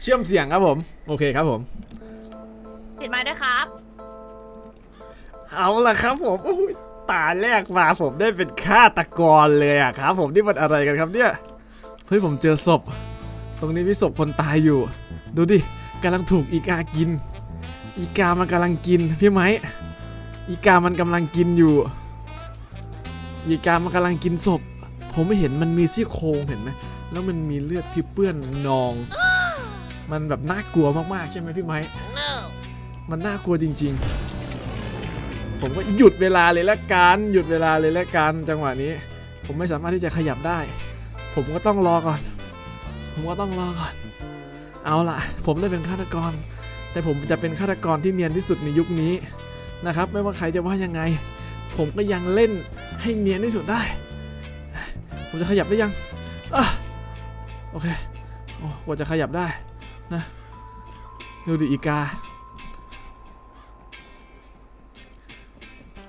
เชื่อมเสียงครับผม โอเคครับผม ปิดไม้ด้วยครับ เอาล่ะครับผมโอ้ยตาแรกมาผมได้เป็นฆาตกรเลยอะครับ ผมนี่มันอะไรกันครับเนี่ยเฮ้ยผมเจอศพ ตรงนี้มีศพคนตายอยู่ ดูดิกำลังถูกอีกากิน อีกามันกำลังกินพี่ไหมอีกามันกำลังกินอยู่ อีกามันกำลังกินศพ ผมไม่เห็นมันมีซี่โครงเห็นไหมแล้วมันมีเลือดที่เปื้อนนอง มันแบบน่ากลัวมากๆใช่ไหมพี่ไม้มันน่ากลัวจริง ๆ ผมก็หยุดเวลาเลยละกันหยุดเวลาเลยละกันจังหวะนี้ ผมไม่สามารถที่จะขยับได้ ผมก็ต้องรอก่อน ผมก็ต้องรอก่อน เอาล่ะ ผมได้เป็นฆาตกร แต่ผมจะเป็นฆาตกรที่เนียนที่สุดในยุคนี้นะครับ ไม่ว่าใครจะว่ายังไง ผมก็ยังเล่นให้เนียนที่สุดได้ ผมจะขยับได้ยังอะโอเคโอ้กว่าจะขยับได้ นะดูดิอีกา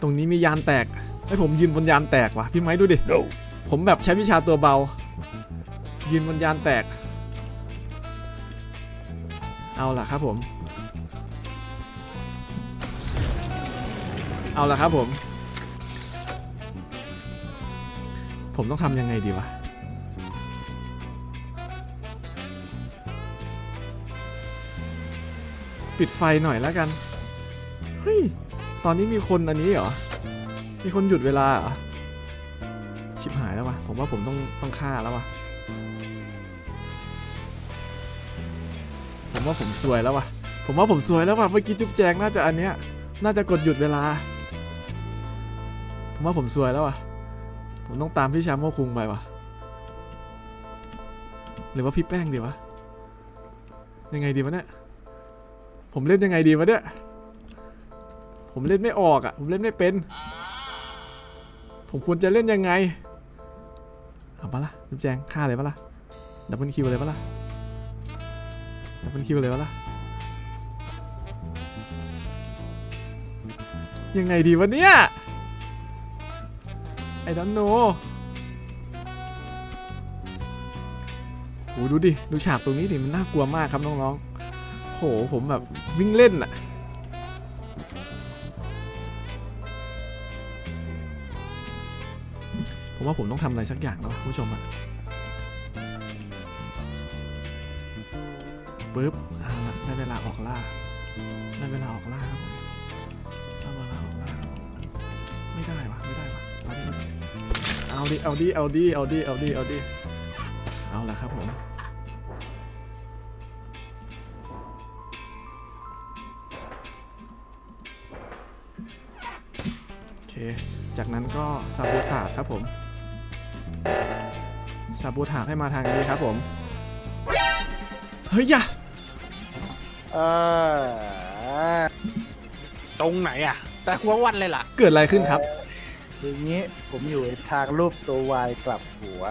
ตรงนี้มียานแตก ให้ผมยืนบนยานแตกว่ะพี่ไม้ดูดิผมแบบใช้วิชาตัวเบา ยืนบนยานแตก เอาล่ะครับผม เอาล่ะครับผม ผมต้องทำยังไงดีวะ ปิดไฟหน่อยแล้วกัน เฮ้ย ตอนนี้มีคนอันนี้เหรอ มีคนหยุดเวลาเหรอ ชิบหายแล้ววะผมว่าผมต้องต้องฆ่าแล้ววะผมว่าผมซวยแล้ววะผมว่าผมซวยแล้ววะเมื่อกี้จุ๊บแจงน่าจะอันเนี้ย น่าจะกดหยุดเวลา ผมว่าผมซวยแล้ววะผมต้องตามพี่ชามโมคุงไปวะหรือว่าพี่แป้งดีวะ ยังไงดีวะเนี่ย ผมเล่นยังไงดีวะเนี่ย ผมเล่นไม่ออกอะ ผมเล่นไม่เป็น ผมควรจะเล่นยังไง เอาปะล่ะจุ๊บแจงฆ่าเลยปะล่ะ ดับเบิลคิวเลยปะล่ะ ดับเบิลคิวเลยปะล่ะ ยังไงดีวะเนี่ย ไอ้ดันโนโหดูดิ ดูฉากตรงนี้ดิ มันน่ากลัวมากครับน้องๆ โหผมแบบวิ่งเล่นอะผมว่าผมต้องทำอะไรสักอย่างแล้วผู้ชมอะปึ๊บเอาละได้เวลาออกล่าได้เวลาออกล่าครับได้เวลาออกล่าไม่ได้วะไม่ได้วะเอาดิเอาดิเอาดิเอาดิเอาดิเอาดิเอาละครับผม จากนั้นก็ซาบูถาดครับผมซาบูถาดให้มาทางนี้ครับผม เฮ้ยอย่าเออตรงไหนอะ แต่หัววันเลยล่ะ เกิดอะไรขึ้นครับ คืออย่างนี้ผมอยู่ทางรูปตัววายกลับหัว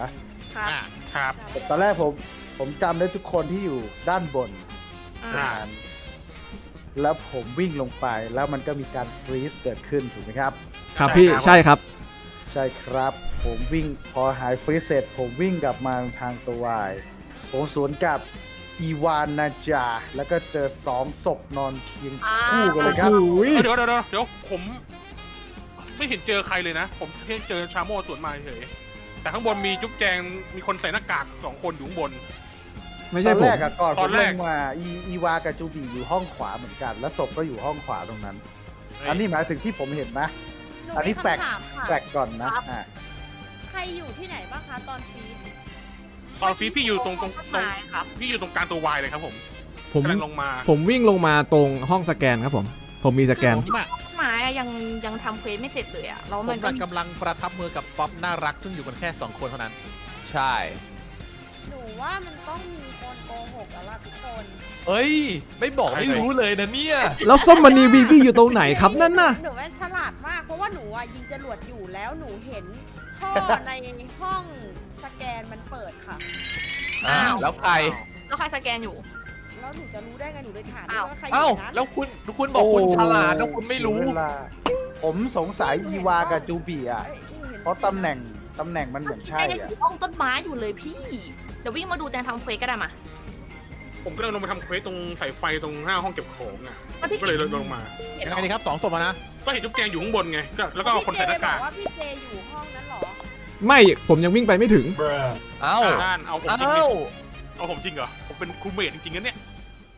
ครับอ่าครับแต่ตอนแรกผมผมจำได้ทุกคนที่อยู่ด้านบนอ่า อ่า แล้วผมวิ่งลงไปแล้วมันก็มีการฟรีซเกิดขึ้นถูกไหมครับ ครับพี่ใช่ครับ ใช่ครับ ผมวิ่งพอหายฟรีซเสร็จ ผมวิ่งกลับมาทางตัววายผมสวนกับอีวานนาจา แล้วก็เจอสองศพนอนเคียงคู่กันเลยครับ โอ้โหเดี๋ยวเดี๋ยวเดี๋ยวเดี๋ยวผม ไม่เห็นเจอใครเลยนะ ผมเพิ่งเจอชาโมสวนมาเฉยแต่ข้างบนมีจุ๊บแจงมีคนใส่หน้ากากสองคนอยู่ข้างบน ไม่ตใช่อนผแรม กอะก่อนตผอนมแรลก งมาอีอีวากับจูบีอยู่ห้องขวาเหมือนกัน แล้วศพก็อยู่ห้องขวาตรงนั้นอันนี้หมายถึงที่ผมเห็นนะ หนูอันนี้มีแฟกต์ คำถามค่ะแฟกก่อนนะครับ อะใครอยู่ที่ไหนบ้างคะตอนฟีดตอนฟีดพี่อยู่ตรงตรงตรงต้นไม้ครับ พี่อยู่ตรงกลางตัววายเลยครับผมผมกำลังลงมาผมวิ่งลงมาตรงห้องสแกนครับผม ผมมีสแกน ผมอะต้นไม้อะยังยังทำเควสไม่เสร็จเลยอะแล้วผมัมนก็กำลังประทับมือกับป๊อปน่ารักซึ่งอยู่กันแค่2คนเท่านั้น ใช่ หนูว่ามันต้องมีคนโกหกแล้วล่ะทุกคนเอ้ย ไม่บอกไม่รู้เลยนะเนี่ย แล้วส้มมันนีวีวีอยู่ตรงไหนครับนั่นน่ะ หนูแม่นฉลาดมากเพราะว่าหนูอะยิงจรวดอยู่แล้วหนูเห็นท่อในห้องสแกนมันเปิดค่ะ อ้าว แล้วใคร แล้วใครสแกนอยู่ แล้วหนูจะรู้ได้ไงหนูเลยถามอ้าวว่าใครอเอ้า ยู่ในนั้นแล้วคุณคุณบอกคุณฉลาดแล้วคุณไม่รู้ เสียเวลาผมสงสัยอีวากับจูบีอะเอ้ยหนูห็นเพราะตำแหน่งตำแหน่งมันเหมือนใช่แจงยังออะยู่ห้องต้นไม้อยู่เลยพี่ เดี๋ยววิ่งมาดูแจงทำเควสก็ได้มา ผผมก็เลยลงมาทำเควสตรงสายไฟตรงหน้าห้องเก็บของอะแล้วพี่ก็เลยลงมา เห็นยังเหรไงอดีครับสองศพอะนะ ก็เห็นจุ๊บแจงอยู่ข้างบนไงก็แล้วก็คนใส่หน้ากากพี่เจบอกว่าพี่เจอยู่ห้องนั้นเหรอไม่ผมยังวิ่งไปไม่ถึง เอ้าด้านเอาผมจริงเอ้าดิเอาผมจริงเหรอผมเป็นครูเมดจริงๆนะเนี่ย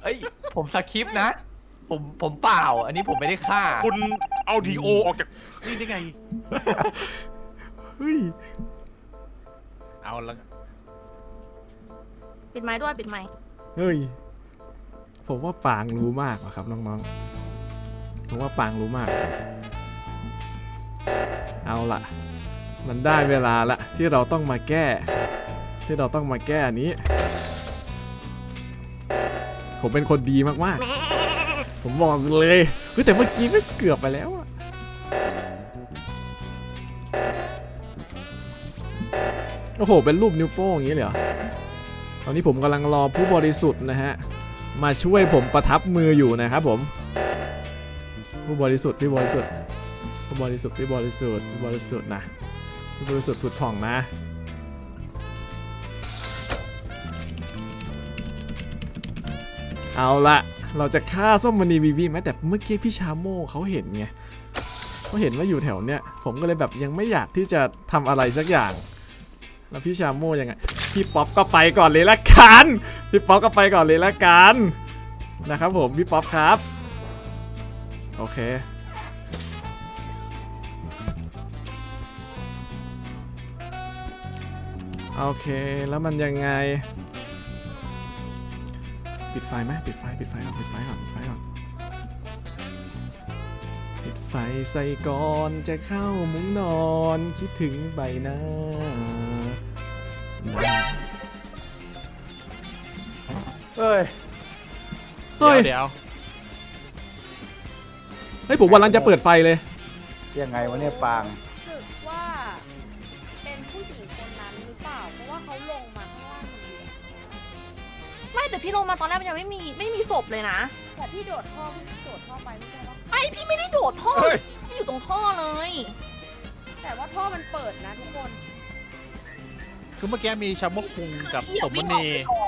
เอ้ย ผมสคริปต์นะ ผมผมเปล่า อันนี้ผมไม่ได้ฆ่า คุณเอาดีโอออกจากนี่ได้ไงเฮ้ยเอาละปิดไม้ด้วยปิดไม้ เฮ้ย ผมว่าปางรู้มากว่ะครับน้องๆ ผมว่าปางรู้มาก เอาล่ะ มันได้เวลาละที่เราต้องมาแก้ ที่เราต้องมาแก้อันนี้ ผมเป็นคนดีมากๆ ผมบอกเลยเฮ้ยแต่เมื่อกี้ไม่เกือบไปแล้วอะโอ้โห เป็นรูปนิ้วโป้งอย่างนี้เลยเหรอ อนนี้ผมกำลังรอผู้บริสุทธิ์นะฮะ มาช่วยผมประทับมืออยู่นะครับผม ผู้บริสุทธิ์พี่บริสุทธิ์ผู้บริสุทธิ์พี่บริสุทธิ์ผู้บริสุทธิ์นะผู้บริสุทธิ์ผุดผ่องนะเอาละเราจะฆ่าส้มมณีวีวีไหมแต่เมื่อกี้พี่ชาโม่เขาเห็นไงเขาเห็นว่าอยู่แถวเนี้ยผมก็เลยแบบยังไม่อยากที่จะทำอะไรสักอย่าง แล้วพี่ชาโม่ยังไง พี่ป๊อปก็ไปก่อนเลยละกันพี่ป๊อปก็ไปก่อนเลยละกันนะครับผมพี่ป๊อปครับ โอเคโอเคแล้วมันยังไง ปิดไฟไหมปิดไฟปิดไฟก่อนปิดไฟก่อนปิดไฟก่อนปิดไฟใส่ก่อนจะเข้ามุ้งนอนคิดถึงใบหน้า เอ้ย เฮ้ย เดี๋ยวเฮ้ย ผมวันนั้นจะเปิดไฟเลย ยังไงวะเนี่ยปาง รู้สึกว่าเป็นผู้หญิงคนนั้นหรือเปล่า เพราะว่าเขาลงมาข้างล่างคนเดียวไม่แต่พี่ลงมาตอนแรกมันยังไม่มีไม่มีศพเลยนะ แต่พี่โดดท่อพี่โดดท่อไปไม่ใช่หรอไอพี่ไม่ได้โดดท่อเฮ้ย พี่อยู่ตรงท่อเลย แต่ว่าท่อมันเปิดนะทุกคน คือเมื่อกี้มีชาโมกคุงกับสมมณี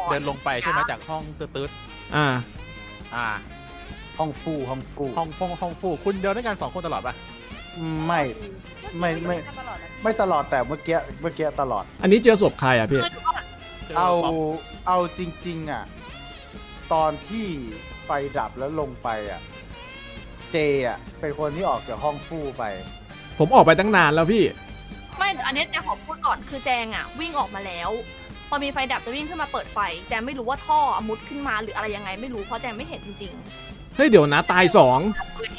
เดินลงไปใช่ไหมจากห้องตืดอ่า ๆอ่า ห้องฟูห้องฟูห้องฟงห้องฟูคุณเดินด้วยกันสองคนตลอดปะไม่ ไม่ไม่เอกี้ด้กันตลอดนะไม่ตลอดแต่เมื่อกี้เมื่อกี้ตลอด อันนี้เจอศพใครอะพี่คือก่อนเจอเอาป๊อปเอาจริง ๆ อะ ตอนที่ไฟดับแล้วลงไปอะ เจอะ เป็นคนที่ออกจากห้องฟู่ไป ผมออกไปตั้งนานแล้วพี่ ไม่อันนี้แจงขอพูดก่อนคือแจงอะ วิ่งออกมาแล้ว พอมีไฟดับจะวิ่งขึ้นมาเปิดไฟแจงไม่รู้ว่าท่อมุดขึ้นมาหรืออะไรยังไงไม่รู้เพราะแจงไม่เห็นจริงเฮ้ยเดี๋ยวนะตายสอง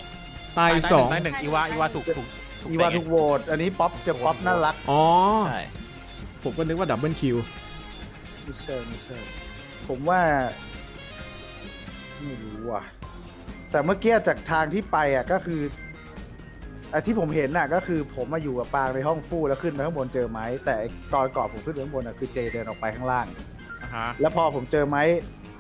ๆตายสองตายหนึ่งอีวาอีวาถูกถูกถูกอีวาทุกโหวตอันนี้ป๊อปจะป๊อปน่ารักอ๋อ ใช่ผมก็นึกว่าดับเบิลคิวไม่ใช่ไม่ใช่ผมว่าไม่รู้ว่ะ แต่เมื่อกี้จากทางที่ไปอะก็คือ ไอ้ที่ผมเห็นน่ะก็คือผมมาอยู่กับปางในห้องฟู่แล้วขึ้นไปข้างบนเจอไม้ แต่ไอ้ตอนก่อนผมขึ้นไปข้างบนอะคือเจเดินออกไปข้างล่าง อ่าฮะแล้วพอผมเจอไม้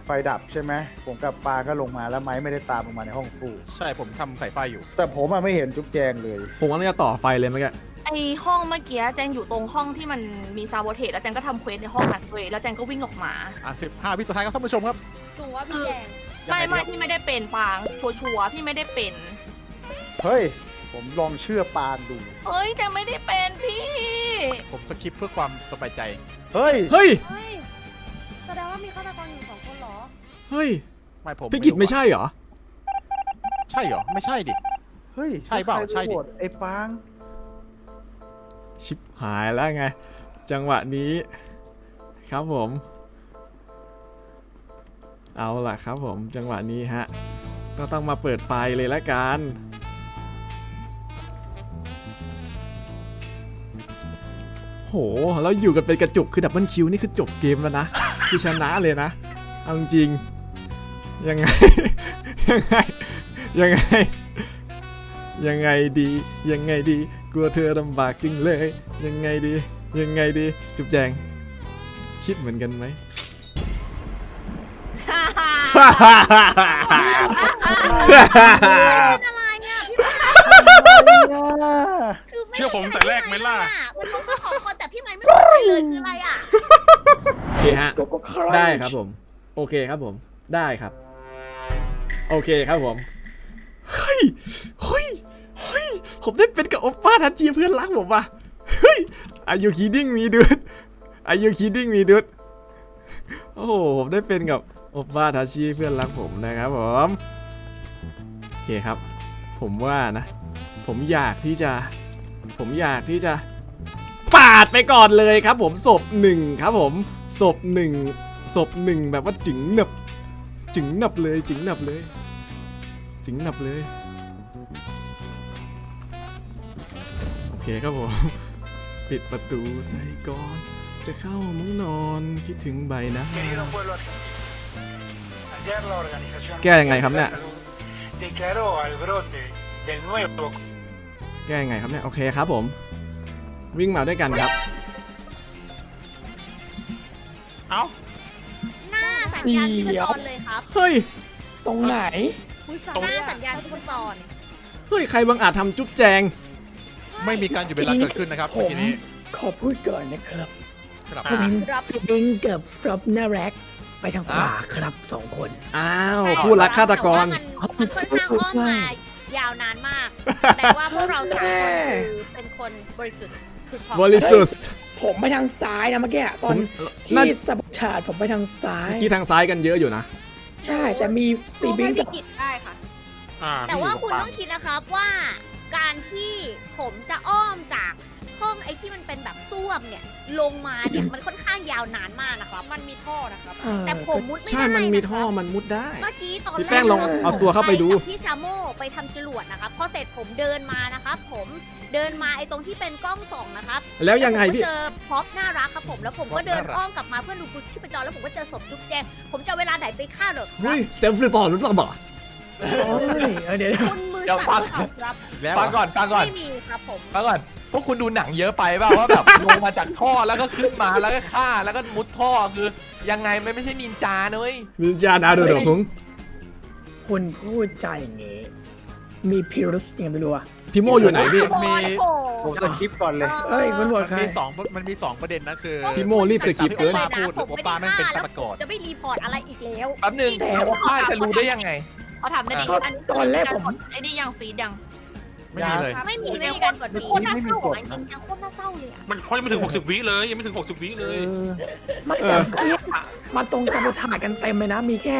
ไฟดับใช่ไหมผมกับปางก็ลงมาแล้วไม้ไม่ได้ตามลงมาในห้องฟู่ใช่ผมทำสายไฟอยู่แต่ผมอะไม่เห็นจุ๊บแจงเลย ผมกำลังจะต่อไฟเลยเมื่อกี้ไอห้องเมื่อกี้แจงอยู่ตรงห้องที่มันมีซาโบเทสแล้วแจงก็ทำเควสในห้องนั้นเลยแล้วแจงก็วิ่งออกมาอะสิบห้าวิสุดท้ายครับท่านผู้ชมครับหนูว่าพี่แจงยังไม่ไงไม่ดีครับพี่ไม่ได้เป็นปางชัวร์ๆพี่ไม่ได้เป็น เฮ้ย ผมลองเชื่อปางดู เฮ้ยแจงไม่ได้เป็นพี่ผมสคิปเพื่อความสบายใจ เฮ้ย เฮ้ย เฮ้ยแสดงว่ามีฆาตกรอยู่สองคนเหรอ เฮ้ยไม่ผมพี่กิจไม่รู้อะใช่เหรอ ใช่เหรอ ไม่ใช่ดิ เฮ้ยใช่เปล่าแล้วครใช่ดิโหวตไอ้ปางชิบหายแล้วไง จังหวะนี้ ครับผม เอาล่ะครับผมจังหวะนี้ฮะ ก็ต้องมาเปิดไฟเลยละกัน โห แล้วอยู่กันเป็นกระจุกคือดับเบิลคิวนี่คือจบเกมแล้วนะคือชนะเลยนะ เอาจริงๆยังไง ยังไง ยังไง ยังไงดี ยังไงดี กลัวเธอลำบากจึงเลย ยังไงดี ยังไงดี จุ๊บแจง คิดเหมือนกันไหมอะไรอะพี่ไม้คือไม่ เชื่อผมแต่แรกไหมล่ะ มันลงมาสองคนแต่พี่ไม้ไม่พูดอะไรเลยคืออะไรอะ โอเคฮะได้ครับผม โอเคครับผม ได้ครับ โอเคครับผม เฮ้ย เฮ้ย เฮ้ย ผมได้เป็นกับโอปป้าทันจีเพื่อนรักผมว่ะ เฮ้ย Are you kidding me dude Are you kidding me dude โอ้โห ผมได้เป็นกับโอปป้าทัชชีเพื่อนรักผมนะครับผม โอเคครับ ผมว่านะ ผมอยากที่จะ ผมอยากที่จะปาดไปก่อนเลยครับ ผมศพหนึ่งครับผมศพหนึ่งศพหนึ่งแบบว่าจึงหนับจึงหนับเลยจึงหนับเลยจึงหนับเลยโอเคครับผมปิดประตูใส่ก่อน จะเข้ามุ้งนอนคิดถึงใบนะแก้ยังไงครับเนี่ย แก้ยังไงครับเนี่ย โอเคครับผม วิ่งมาด้วยกันครับ เอ้า หน้าสัญญาณชีพจรเลยครับเฮ้ย ตรงไหนหน้าสัญญาณชีพจรเฮ้ย ใครบังอาจทำจุ๊บแจง ไม่มีการหยุดเวลาเกิดขึ้นนะครับผเมื่อมกี้นี้ขอพูดก่อนนะครับครับผมเห็นครับสบิงกับฟรอปนาแร็กไปทางขวาครับสองคน อ้าว คู่รักฆาตกรแต่ว่ามันมันค่อนข้างอ้อมมา ยาวนานมากแสดงว่าพวกเราสองคนคือเป็นคนบริสุทธิ์ผุดผ่องบริสุทธิ์ ผมไปทางซ้ายนะเมื่อกี้ตผอนมที่นั่นสับชาดผมไปทางซ้าย เมื่อกี้ทางซ้ายกันเยอะอยู่นะ ใช่แต่มีซีบิงให้กับพี่กิจได้ค่ะ อ่าแต่ว่าพี่คุณยู่กับต้องคิดนะครับว่าการที่ผมจะอ้อมจากห้องไอ้ที่มันเป็นแบบซ่วมเนี่ย ลงมาเนี่ย มันค่อนข้าง ยาวนานมากนะครับ มันมีท่อนะครับ เออแต่ผมมุดไม่ได้ใช่ มันมีะครับท่อมันมุดได้ เมื่อกี้ตอนพี่แรกแป้งลองนะครับเอาตัวเข้าไปดู กับพี่ชาโม่ไปทำจรวดนะครับพอเสร็จผมเดินมานะครับ ผมเดินมาไอ้ตรงที่เป็นกล้องส่องนะครับแล้วยังไงผมก็พี่ เจอพร็อพน่ารักครับผมแล้วผมก็เดินอ้อมกลับมาเพื่อดูชีพจรแล้วผมก็เจอศพจุ๊บแจงผมจะเอาเวลาไหนไปฆ่าเหรอครับเฮ้ยเซลฟ์รีพอร์ตหรือเปล่าบอกโอ้ยเออเดี๋ยวคุณมือเดี๋ยวสั่นฟัง หรือเปล่าครับแล้วฟังก่อนฟังก่อนไม่มีครับผม ฟังก่อน พวกคุณดูหนังเยอะไปเปล่าว่าแบบลงมาจากท่อแล้วก็ขึ้นมาแล้วก็ฆ่าแล้วก็มุดท่อคือ ยังไงมันไม่ใช่นินจานะเว้ยนินจานาโดโดคุงคุณพูดใจอย่างงี้ มีพิรุษยังไม่รู้อะพี่โมอยู่ไหนพี่ มี โอ้ผมโหสคริปต์ก่อนเลยเฮ้ยคุณบมัอกนใคร มีสองมันมีสองประเด็นนะคือพี่โมรีบสกิปเกินป้าพูดหรือว่าป้าแม่งเป็นฆาตกร จะไม่รีพอร์ตอะไรอีกแล้วแป๊บนึงแต่แต่ว่าป้าจะรู้ได้ยังไงเขาทำได้ดีก็อันตอนแรกผม ไอ้นี่ยังฟีดยัง ไม่มีเลย ไม่มีไม่มีการกดโคดีตรน่าเศร้าอะจริงๆยังโคตรน่าเศร้าเลยอะมันเขายังไม่ถึง 60 วิเลยยังไม่ถึง 60 วิเลย ไม่เอแต่อเมื่อกี้อะมาตรงสับชาดกันเต็มเลยนะ มีแค่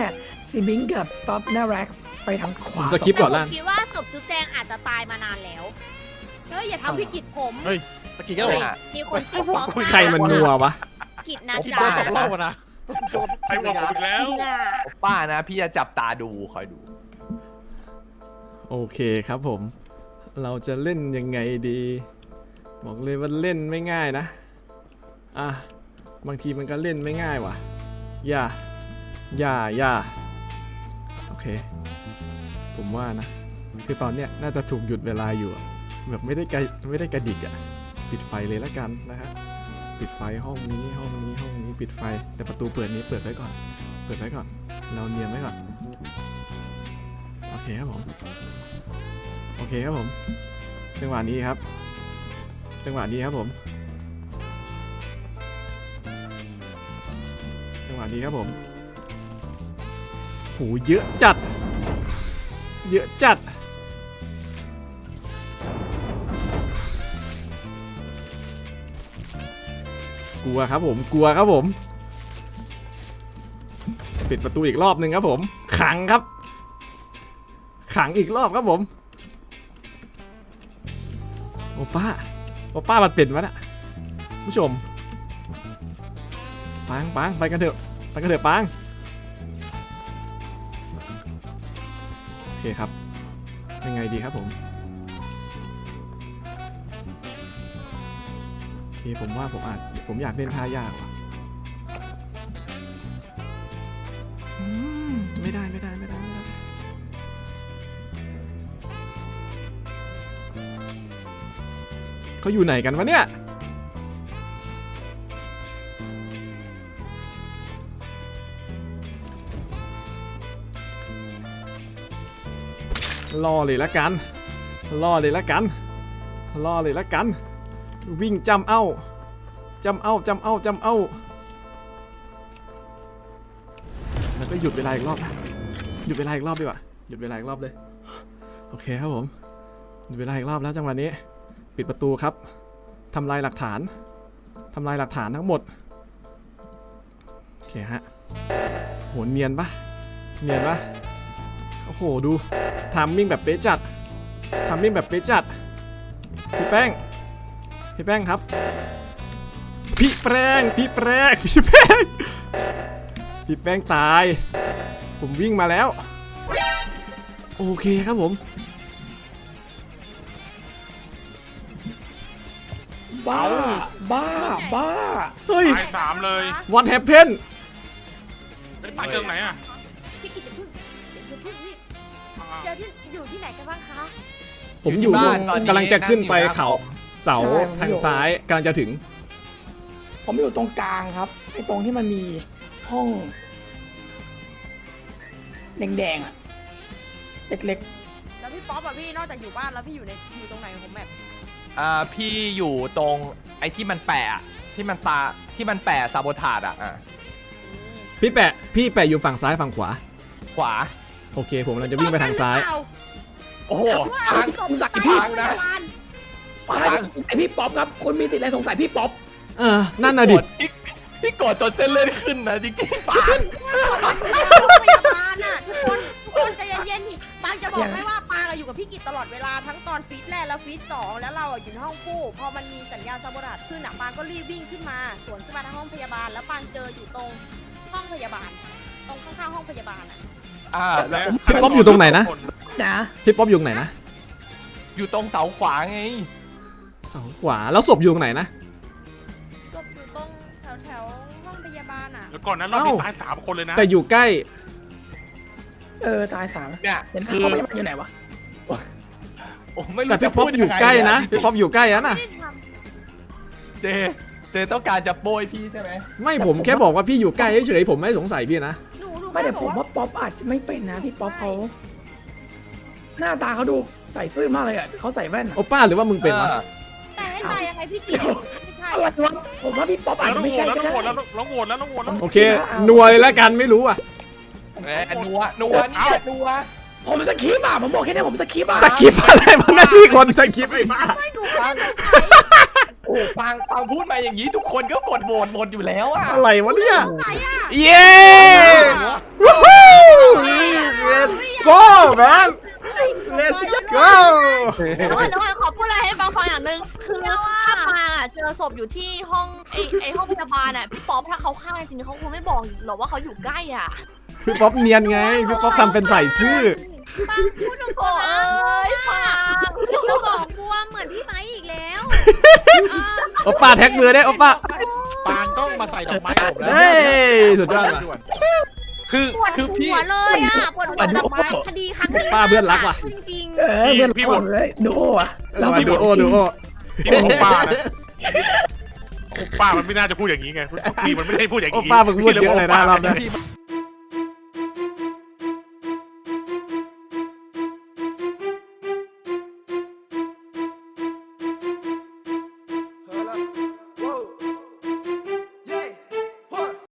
ซีบิงกับฟรอปนาแร็กไปทางขผวามสคริปต์ก่อนแต่ล่ะ ผมคิดว่าศพจุ๊บแจงอาจจะตายมานานแล้วเฮ้ยอย่าทำพี่กิจผมเฮ้ยเมื่อกี้ก็บอกมีคนชื่อพร้อมใครมันนัววะ กิจนะคิดจ๊ะว่าตกรอบนะต้องโดนไอ้บอกผมอีกแล้ว น่ะป้านะ พี่จะจับตาดูคอยดู โอเคครับผม เราจะเล่นยังไงดี บอกเลยว่าเล่นไม่ง่ายนะ อะ บางทีมันก็เล่นไม่ง่ายว่ะ อย่า อย่า อย่า โอเค ผมว่านะ คือตอนเนี้ยน่าจะถูกหยุดเวลาอยู่ แบบไม่ได้กระไม่ได้กระดิกอะปิดไฟเลยละกันนะฮะ ปิดไฟห้องนี้ห้องนี้ห้องนี้ปิดไฟ แต่ประตูเปิดนี้เปิดไว้ก่อน เปิดไว้ก่อน เราเนียนไว้ก่อน โอเคครับผม อเคครับผม จังหวะนี้ครับ จังหวะนี้ครับผม จังหวะนี้ครับผมโหเยอะจัด เยอะจัดกลัวครับผมกลัวครับผม ปิดประตูอีกรอบหนึ่งครับผม ขังครับ ขังอีกรอบครับผม โอป้าโอป้ามันเป็นวะน่ะผู้ชมปังปังไปกันเถอะไปกันเถอะปังโอเคครับยังไงดีครับผมโอเคผมว่าผมอาจผมอยากเล่นท่ายากว่ะ เขาอยู่ไหนกันวะเนี่ยรอเลยละกันรอเลยละกันรอเลยละกัน วิ่งจำเอ้าจำเอ้าจำเอ้าจำเอ้าแล้วก็หยุดเวลาอีกรอบนะหยุดเวลาอีกรอบดีกว่า หยุดเวลาอีกรอบเลย โอเคครับผม หยุดเวลาอีกรอบแล้วจังหวะนี้ ปิดประตูครับทำลายหลักฐานทำลายหลักฐานทั้งหมดโอเคฮะโหเนียนปะเนียนปะโอ้โหดูทามมิ่งแบบเป๊ะจัดทามมิ่งแบบเป๊ะจัดพี่แป้งพี่แป้งครับ พี่แป้งพี่แป้งพี่แป้งพี่แป้งตาย ผมวิ่งมาแล้ว โอเคครับผม บ้า บ้า บ้า เฮ้ย ตายสามเลย what happened ไอ้ตายเรื่องไหนอะพี่กิตอย่าเพึ่งอย่าเพึ่งนี่เจอที่อยู่ที่ไหนกันบ้างคะผมอยู่ที่ตรบ้างนตอนนี้ กำลังจะขึ้นไปนั่งอยู่หน้าเขาคอมเสาใช่ผมทางอยู่ซ้ายกำลังจะถึง ผมอยู่ตรงกลางครับไอ้ตรงที่มันมีห้อง แดงๆอะ เล็กแล้วพี่ป๊อปอะพี่นอกจากอยู่บ้านแล้วพี่อยู่ในอยู่ตรงไหนของแมป อ่าพี่อยู่ตรงไอ้ที่มันแปะอะที่มันตาที่มันแปะซาโบทาดอะอะพี่แปะพี่แปะอยู่ฝั่งซ้ายฝั่งขวา ขวา โอเค ผมกำลังจะวิ่งไปทางซ้าย โอ้โหทาทางงสงสัยพี่พี่นะๆป้าไอพี่ป๊อปครับคุณมีสิทธิ์อะไรสงสัยพี่ป๊อปเออ นั่นน่ะดิกพี่พี่กดจนเส้นเลือดขึ้นนะจริงๆปางโรงพยาบาลน่ะทุกคนทุกคนใจเย็นๆนี่ปางจะบอกให้ว่า ปางอะอยู่กับพี่กิตตลอดเวลาทั้งตอนฟีดแรกแล้วฟีดสองแล้วเราอะอยู่ในห้องคู่พอมันมีสัญญาณซาโบราดขึ้นอะปางก็รีบวิ่งขึ้นมาสวนขึ้นมาทางห้องพยาบาล แล้วปางเจออยู่ตรงห้องพยาบาล ตรงข้างๆห้องพยาบาลอะอ่าแล้วพี่ป๊อปอยู่ตรงไหนนะนะพี่ป๊อปอยู่ตรงไหนนะอยู่ตรงเสาขวาไง เสาขวาแล้วศพอยู่ตรงไหนนะก็อยู่ตรงแถวๆห้องพยาบาลอะแล้วก่อนนั้นเรามีเอ้า ตายสามคนเลยนะแต่อยู่ใกล้เออตายสามเนี่ยเห็นคือ เขาไม่ได้อยู่ไหนวะ โอ้ไม่รู้แต่จะพี่ป๊อปพูดอยู่งไงใกล้นะจริงๆพี่ป๊อปอยู่ใกล้นะน่ะไม่ได้ทเจ เจต้องการจะโบยพี่ใช่ไหมไม่ผมแค่บอกว่าพี่อยู่ใกล้เฉยๆผมไม่สงสัยพี่นะำหนูหนูไม่แต่แค่ผบอมกว่าป๊อปอาจจะไม่เป็นนะพี่ป๊อปเขาหน้าตาเขาดูใส่ซื่อมากเลยอะเขาใส่แว่นอะโอป้าหรือว่ามึงเป็นวะ ออแต่ให้ตายยังไงพี่กิตไม่ใช่อะไรวะผมว่าพี่ป๊อปอาจแล้วจะต้องไม่โหวใช่ตแล้วก็ต้องได้ โหวตแล้วต้องโหวตแล้วต้องโหวตแล้ว โอเคนัวเลยละกันไม่รู้อะแหมนัวนัวนี่แหละนัว ผมสคริปต์อะผมบอกแค่นี้ผมสคริปต์อะสกิปอะไรมันนั่นมีคนสกิปไอ้บ้าไม่หนูปังโอ้ปังปังพูดมาอย่างนี้ทุกคนก็กดโหวตหมดอยู่แล้วอะอะไรวะเนี่ยไหนอะเย้วู้ฮู้ let's go man let's go เดี๋ยวก่อนเดี๋ยวก่อนขอพูดอะไรให้ฟังฟังอย่างหนึ่งคือถ้าปางอะเจอศพอยู่ที่ห้องไอไอห้องพยาบาลอะพี่ป๊อปถ้าเขาฆ่าจริงๆเขาคงไม่บอกหรอกว่าเขาอยู่ใกล้อะ พี่ป๊อปเนียนไงพี่ป๊อปทำเป็นใส่ซื่อ ปังพูดตรงโอ้ๆนะเอ้ยปางสมองบวมเหมือนพี่ไม้อีกแล้วเออโอป้าแท็กมือได้โอป้าปางต้องมาใส่ดอกไม้ให้ผมแล้วเฮ้ยสุดยอดว่ะด่วนคือปวดคือพี่ หัวเลยอะปวดหัวกับไม้คดีครั้งนี้ป้าเพื่อนรักว่ะ จริงเออเพื่อนเราเลยดูอะเราไปดูโอดูโอที่บอกว่าป้านะป้ามันไม่น่าจะพูดอย่างนี้ไงพี่มันไม่ได้พูดอย่างโอนี้ป้ามึงพูดเยอะเลยนะรอบนี้ที่